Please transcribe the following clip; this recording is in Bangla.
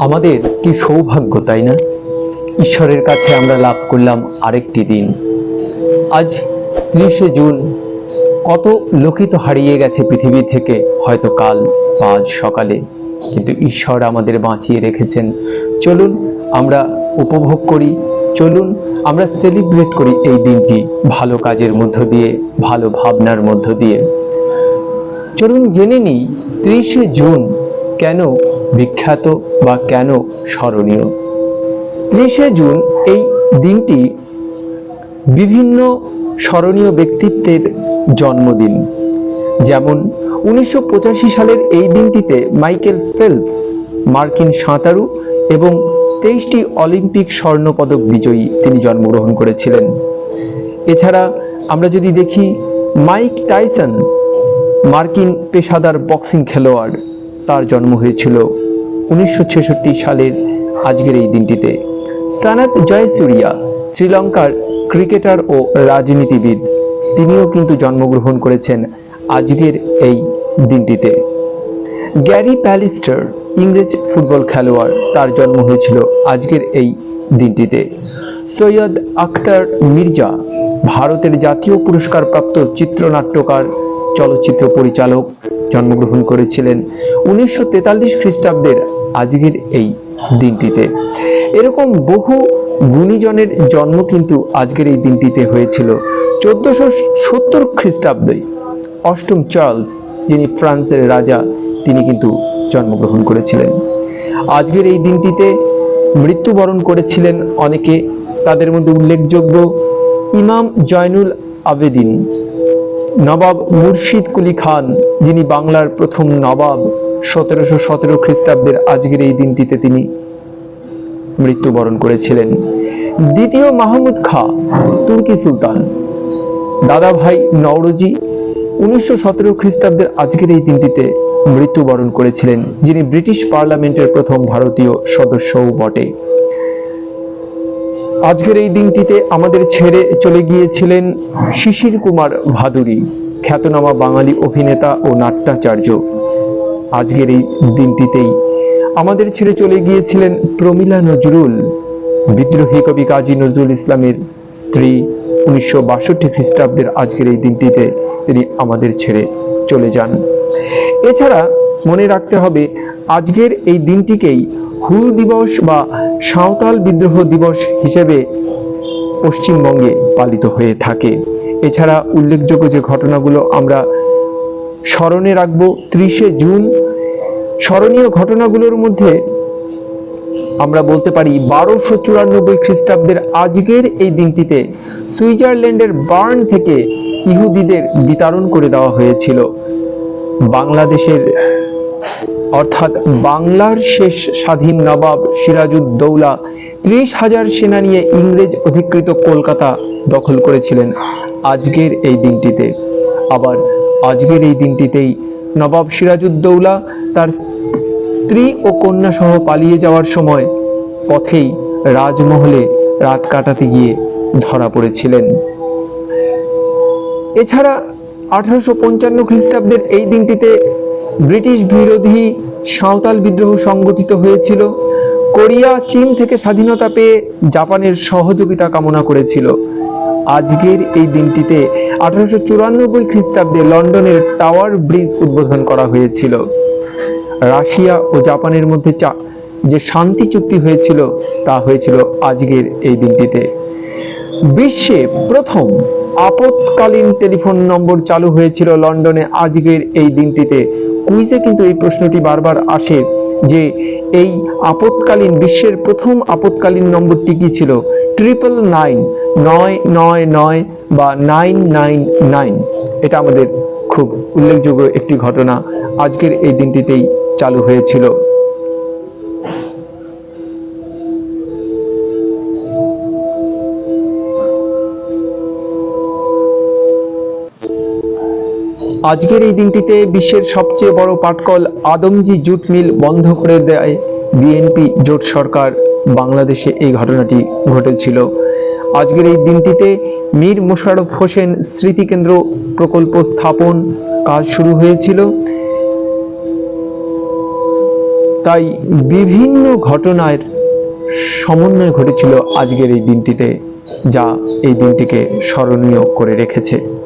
আমাদের কি সৌভাগ্য, তাই না? ঈশ্বরের কাছে আমরা লাভ করলাম আরেকটি দিন। আজ ত্রিশে জুন, কত লোকই তো হারিয়ে গেছে পৃথিবী থেকে, হয়তো কাল আজ সকালে। কিন্তু ঈশ্বর আমাদের বাঁচিয়ে রেখেছেন। চলুন আমরা উপভোগ করি, চলুন আমরা সেলিব্রেট করি এই দিনটি ভালো কাজের মধ্য দিয়ে, ভালো ভাবনার মধ্য দিয়ে। চলুন জেনে নিই, ত্রিশে জুন কেন বিখ্যাত বা কেন স্মরণীয়? ত্রিশে জুন এই দিনটি বিভিন্ন স্মরণীয় ব্যক্তিত্বের জন্মদিন। যেমন উনিশশো পঁচাশি সালের এই দিনটিতে মাইকেল ফেলপস, মার্কিন সাঁতারু এবং তেইশটি অলিম্পিক স্বর্ণপদক বিজয়ী তিনি জন্মগ্রহণ করেছিলেন। এছাড়া আমরা যদি দেখি মাইক টাইসন, মার্কিন পেশাদার বক্সিং খেলোয়াড়, তার জন্ম হয়েছিল উনিশশো ছেষট্টি সালের আজকের এই দিনটিতে সানাত জয়সুরিয়া, শ্রীলঙ্কার ক্রিকেটার ও রাজনীতিবিদ, তিনিও কিন্তু জন্মগ্রহণ করেছেন আজকের এই দিনটিতে। গ্যারি প্যালিস্টার, ইংরেজ ফুটবল খেলোয়াড়, তার জন্ম হয়েছিল আজকের এই দিনটিতে। সৈয়দ আখতার মির্জা, ভারতের জাতীয় পুরস্কার প্রাপ্ত চিত্রনাট্যকার, চলচ্চিত্র পরিচালক, জন্মগ্রহণ করেছিলেন উনিশশো তেতাল্লিশ খ্রিস্টাব্দের আজকের এই দিনটিতে। এরকম বহু গুণীজনের জন্ম কিন্তু আজকের এই দিনটিতে হয়েছিল। চোদ্দশো সত্তর খ্রিস্টাব্দে অষ্টম চার্লস, যিনি ফ্রান্সের রাজা, তিনি কিন্তু জন্মগ্রহণ করেছিলেন। আজকের এই দিনটিতে মৃত্যুবরণ করেছিলেন অনেকে। তাদের মধ্যে উল্লেখযোগ্য ইমাম জয়নুল আবেদিন, নবাব মুর্শিদ কুলি খান, যিনি বাংলার প্রথম নবাব। সতেরোশো সতেরো খ্রিস্টাব্দের আজকের এই দিনটিতে তিনি মৃত্যুবরণ করেছিলেন। দ্বিতীয় মাহমুদ খা, তুর্কি সুলতান। দাদা ভাই নওরোজি উনিশশো সতেরো খ্রিস্টাব্দের আজকের এই দিনটিতে মৃত্যুবরণ করেছিলেন, যিনি ব্রিটিশ পার্লামেন্টের প্রথম ভারতীয় সদস্যও বটে। আজকের এই দিনটিতে আমাদের ছেড়ে চলে গিয়েছিলেন শিশির কুমার ভাদুরী, খ্যাতনামা বাঙালি অভিনেতা ও নাট্যাচার্য। আজকের এই দিনটিতেই আমাদের ছেড়ে চলে গিয়েছিলেন প্রমিলা নজরুল, বিদ্রোহী কবি কাজী নজরুল ইসলামের স্ত্রী উনিশশো বাষট্টি খ্রিস্টাব্দের আজকের এই দিনটিতে তিনি আমাদের ছেড়ে চলে যান। এছাড়া মনে রাখতে হবে, আজকের এই দিনটিকেই হুল দিবস বা সাঁওতাল বিদ্রোহ দিবস হিসেবে পশ্চিমবঙ্গে পালিত হয়ে থাকে। এছাড়া উল্লেখযোগ্য যে ঘটনাগুলো আমরা স্মরণে রাখব, ত্রিশে জুন স্মরণীয় ঘটনাগুলোর মধ্যে আমরা বলতে পারি বারোশো চুরানব্বই খ্রিস্টাব্দের আজকের এই দিনটিতে সুইজারল্যান্ডের বার্ন থেকে ইহুদিদের বিতরণ করে দেওয়া হয়েছিল। বাংলাদেশের অর্থাৎ বাংলার শেষ স্বাধীন নবাব সিরাজউদ্দৌলা ত্রিশ হাজার সেনা নিয়ে ইংরেজ অধিকৃত কলকাতা দখল করেছিলেন আজকের এই দিনটিতে। আবার আজকের এই দিনটিতেই নবাব সিরাজউদ্দৌলা তার স্ত্রী ও কন্যা সহ পালিয়ে যাওয়ার সময় পথেই রাজমহলে রাত কাটাতে গিয়ে ধরা পড়েছিলেন। এছাড়া আঠারোশো পঞ্চান্ন খ্রিস্টাব্দের এই দিনটিতে ব্রিটিশ বিরোধী সাঁওতাল বিদ্রোহ সংগঠিত হয়েছিল। কোরিয়া, চীন থেকে স্বাধীনতা পেয়ে জাপানের সহযোগিতা কামনা করেছিল। আজকের এই দিনটিতে আঠারোশো চুরানব্বই খ্রিস্টাব্দে লন্ডনের টাওয়ার ব্রিজ উদ্বোধন করা হয়েছিল। রাশিয়া ও জাপানের মধ্যে চা যে শান্তি চুক্তি হয়েছিল, তা হয়েছিল আজকের এই দিনটিতে। বিশ্বে প্রথম আপৎকালীন টেলিফোন নম্বর চালু হয়েছিল লন্ডনে আজকের এই দিনটিতে। কুইজে কিন্তু এই প্রশ্নটি বারবার আসে যে, এই আপৎকালীন বিশ্বের প্রথম আপৎকালীন নম্বরটি কি ছিল? ট্রিপল নাইন, নয় নয় নয় বা নাইন নাইন নাইন এটা আমাদের খুব উল্লেখযোগ্য একটি ঘটনা। আজকের এই দিনটিতেই চালু হয়েছিল। আজকের এই দিনটিতে বিশ্বের সবচেয়ে বড় পাটকল আদমজি জুট মিল বন্ধ করে দেয় বিএনপি জোট সরকার। বাংলাদেশে এই ঘটনাটি ঘটেছিল। আজকের এই দিনটিতে মীর মোশাররফ হোসেন স্মৃতিকেন্দ্র প্রকল্প স্থাপন কাজ শুরু হয়েছিল। তাই বিভিন্ন ঘটনার সমন্বয় ঘটেছিল আজকের এই দিনটিতে, যা এই দিনটিকে স্মরণীয় করে রেখেছে।